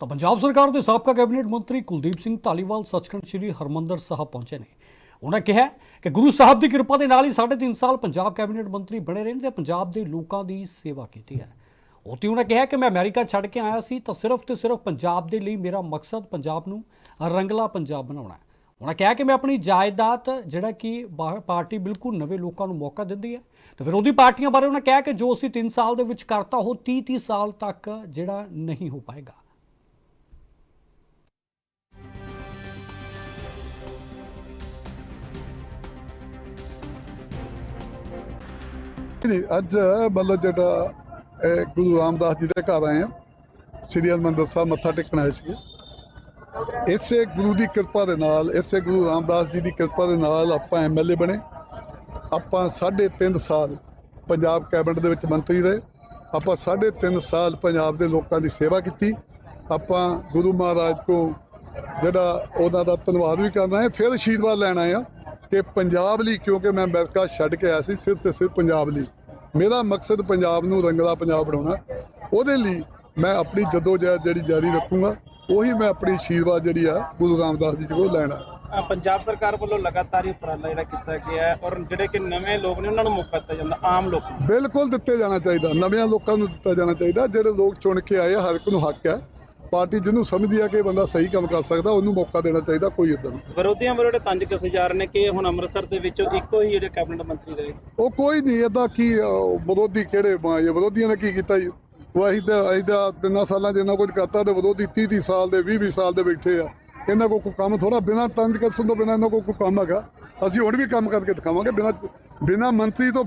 ਤਾਂ ਪੰਜਾਬ ਸਰਕਾਰ ਦੇ ਸਾਬਕਾ ਕੈਬਨਿਟ ਮੰਤਰੀ ਕੁਲਦੀਪ ਸਿੰਘ ਧਾਲੀਵਾਲ ਸੱਚਖੰਡ ਸ੍ਰੀ ਹਰਮੰਦਰ ਸਾਹਿਬ ਪਹੁੰਚੇ ਨੇ। ਉਹਨਾਂ ਕਿਹਾ ਕਿ ਗੁਰੂ ਸਾਹਿਬ ਦੀ ਕਿਰਪਾ ਦੇ ਨਾਲ ਹੀ 3.5 ਸਾਲ ਪੰਜਾਬ ਕੈਬਨਿਟ ਮੰਤਰੀ ਬਣੇ ਰਹੇ ਨੇ ਤੇ ਪੰਜਾਬ ਦੇ ਲੋਕਾਂ ਦੀ ਸੇਵਾ ਕੀਤੀ ਹੈ। ਉਤੇ ਉਹਨਾਂ ਕਿਹਾ ਕਿ ਮੈਂ ਅਮਰੀਕਾ ਛੱਡ ਕੇ ਆਇਆ ਸੀ ਤਾਂ ਸਿਰਫ ਤੇ ਸਿਰਫ ਪੰਜਾਬ ਦੇ ਲਈ ਮੇਰਾ ਮਕਸਦ ਪੰਜਾਬ ਨੂੰ ਰੰਗਲਾ ਪੰਜਾਬ ਬਣਾਉਣਾ ਹੈ। ਉਹਨਾਂ ਕਿਹਾ ਕਿ ਮੈਂ ਆਪਣੀ ਜਾਇਦਾਦ ਜਿਹੜਾ ਕਿ ਬਾ- ਪਾਰਟੀ ਬਿਲਕੁਲ ਨਵੇਂ ਲੋਕਾਂ ਨੂੰ ਮੌਕਾ ਦਿੰਦੀ ਹੈ। ਤੇ ਵਿਰੋਧੀ ਪਾਰਟੀਆਂ ਬਾਰੇ ਉਹਨਾਂ ਕਿਹਾ ਕਿ ਜੋ ਅਸੀਂ 3 ਸਾਲ ਦੇ ਵਿੱਚ ਕਰਤਾ ਉਹ 30 30 ਸਾਲ ਤੱਕ ਜਿਹੜਾ ਨਹੀਂ ਹੋ ਪਾਏਗਾ। ਜੀ, ਅੱਜ ਮਤਲਬ ਜਿਹੜਾ ਇਹ ਗੁਰੂ ਰਾਮਦਾਸ ਜੀ ਦੇ ਘਰ ਆਏ ਆ ਸ੍ਰੀ ਹਰਿਮੰਦਰ ਸਾਹਿਬ ਮੱਥਾ ਟੇਕਣ ਆਏ ਸੀਗੇ। ਇਸੇ ਗੁਰੂ ਦੀ ਕਿਰਪਾ ਦੇ ਨਾਲ, ਇਸੇ ਗੁਰੂ ਰਾਮਦਾਸ ਜੀ ਦੀ ਕਿਰਪਾ ਦੇ ਨਾਲ ਆਪਾਂ ਐਮਐਲਏ ਬਣੇ। ਆਪਾਂ 3.5 ਸਾਲ ਪੰਜਾਬ ਕੈਬਨਿਟ ਦੇ ਵਿੱਚ ਮੰਤਰੀ ਰਹੇ। ਆਪਾਂ 3.5 ਸਾਲ ਪੰਜਾਬ ਦੇ ਲੋਕਾਂ ਦੀ ਸੇਵਾ ਕੀਤੀ। ਆਪਾਂ ਗੁਰੂ ਮਹਾਰਾਜ ਕੋ ਜਿਹੜਾ ਉਹਨਾਂ ਦਾ ਧੰਨਵਾਦ ਵੀ ਕਰਨਾ ਹੈ, ਫਿਰ ਆਸ਼ੀਰਵਾਦ ਲੈਣ ਆਏ ਆ ਕਿ ਪੰਜਾਬ ਲਈ, ਕਿਉਂਕਿ ਮੈਂ ਅਮਰੀਕਾ ਛੱਡ ਕੇ ਆਇਆ ਸੀ, ਸਿਰਫ ਤੇ ਸਿਰਫ ਪੰਜਾਬ ਲਈ। ਮੇਰਾ ਮਕਸਦ ਪੰਜਾਬ ਨੂੰ ਰੰਗਲਾ ਪੰਜਾਬ ਬਣਾਉਣਾ ਉਹਦੇ ਲਈ ਮੈਂ ਆਪਣੀ ਜਦੋਜਹਿਦ ਜਿਹੜੀ ਜਾਰੀ ਰੱਖੂੰਗਾ ਉਹੀ ਮੈਂ ਆਪਣੀ ਆਸ਼ੀਰਵਾਦ ਜਿਹੜੀ ਆ ਗੁਰੂ ਰਾਮਦਾਸ ਜੀ ਕੋਲ ਲੈਣਾ ਪੰਜਾਬ ਸਰਕਾਰ ਵੱਲੋਂ ਲਗਾਤਾਰ ਹੀ ਉਪਰਾਲਾ ਜਿਹੜਾ ਕੀਤਾ ਗਿਆ ਹੈ ਔਰ ਜਿਹੜੇ ਕਿ ਨਵੇਂ ਲੋਕ ਨੇ ਉਹਨਾਂ ਨੂੰ ਮੌਕਾ ਦਿੱਤਾ ਜਾਂਦਾ ਆਮ ਲੋਕ ਨੂੰ। ਬਿਲਕੁਲ ਦਿੱਤੇ ਜਾਣਾ ਚਾਹੀਦਾ ਨਵਿਆਂ ਲੋਕਾਂ ਨੂੰ ਦਿੱਤਾ ਜਾਣਾ ਚਾਹੀਦਾ ਜਿਹੜੇ ਲੋਕ ਚੁਣ ਕੇ ਆਏ ਆ ਹਰ ਇੱਕ ਨੂੰ ਹੱਕ ਹੈ ਪਾਰਟੀ ਜਿਹਨੂੰ ਸਮਝਦੀ ਆ ਕਿ ਬੰਦਾ ਸਹੀ ਕੰਮ ਕਰ ਸਕਦਾ ਉਹਨੂੰ ਮੌਕਾ ਦੇਣਾ ਚਾਹੀਦਾ ਕੋਈ ਇਦਾਂ ਨਹੀਂ। ਵਿਰੋਧੀਆਂ ਵੱਲੋਂ ਜਿਹੜੇ ਤੰਜ ਕਸੇ ਜਾ ਰਹੇ ਨੇ ਕਿ ਹੁਣ ਅੰਮ੍ਰਿਤਸਰ ਦੇ ਵਿੱਚੋਂ ਇੱਕੋ ਹੀ ਜਿਹੜੇ ਕੈਬਨਿਟ ਮੰਤਰੀ ਰਹੇ? ਉਹ ਕੋਈ ਨਹੀਂ ਇਦਾਂ ਕੀ ਅਹ, ਵਿਰੋਧੀ ਕਿਹੜੇ ਮ- ਇਹ ਵਿਰੋਧੀਆਂ ਨੇ ਕੀ ਕੀਤਾ ਜੀ? ਤਾਂ ਅਸੀਂ ਤਾਂ ਤਿੰਨਾਂ ਸਾਲਾਂ ਇੰਨਾ ਕੁਝ ਕਰਤਾ ਤੇ ਵਿਰੋਧੀ 30 30 ਸਾਲ ਦੇ 20 20 ਸਾਲ ਦੇ ਬੈਠੇ ਆ। ਇਹਨਾਂ ਕੋਲ ਕੋਈ ਕੰਮ ਥੋੜਾ ਬਿਨਾਂ ਤੰਜ ਕਸਣ ਤੋਂ ਬਿਨਾਂ ਇਹਨਾਂ ਕੋਲ ਕੋਈ ਕੰਮ ਹੈਗਾ। ਅਸੀਂ ਹੁਣ ਵੀ ਕੰਮ ਕਰਕੇ ਦਿਖਾਵਾਂਗੇ ਬਿਨਾਂ ਬਿਨਾਂ ਮੰਤਰੀ ਤੋਂ